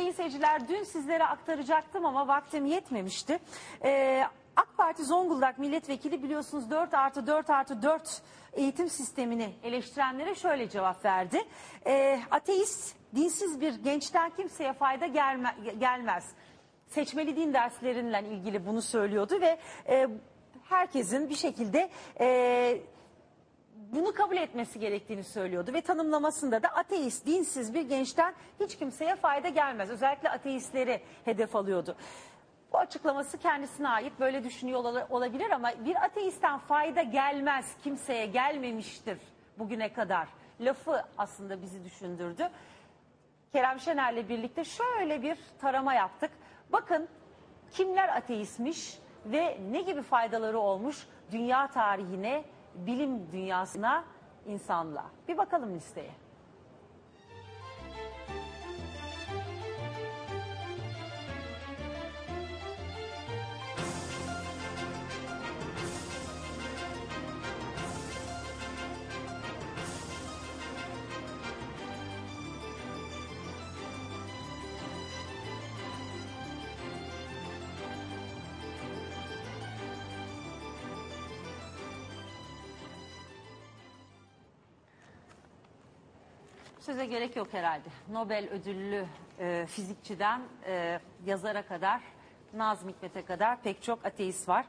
Sayın seyirciler dün sizlere aktaracaktım ama vaktim yetmemişti. Ee, AK Parti Zonguldak Milletvekili biliyorsunuz 4 artı 4 artı 4 eğitim sistemini eleştirenlere şöyle cevap verdi. Ee, ateist, dinsiz bir gençten kimseye fayda gelme, gelmez. Seçmeli din dersleriyle ilgili bunu söylüyordu ve e, herkesin bir şekilde... E, bunu kabul etmesi gerektiğini söylüyordu ve tanımlamasında da ateist, dinsiz bir gençten hiç kimseye fayda gelmez. Özellikle ateistleri hedef alıyordu. Bu açıklaması kendisine ait böyle düşünüyor ola- olabilir ama bir ateistten fayda gelmez, kimseye gelmemiştir bugüne kadar. Lafı aslında bizi düşündürdü. Kerem Şener'le birlikte şöyle bir tarama yaptık. Bakın kimler ateistmiş ve ne gibi faydaları olmuş dünya tarihine, bilim dünyasına, insanlığa. Bir bakalım listeye. Söze gerek yok herhalde. Nobel ödüllü e, fizikçiden e, yazara kadar, Nazım Hikmet'e kadar pek çok ateist var.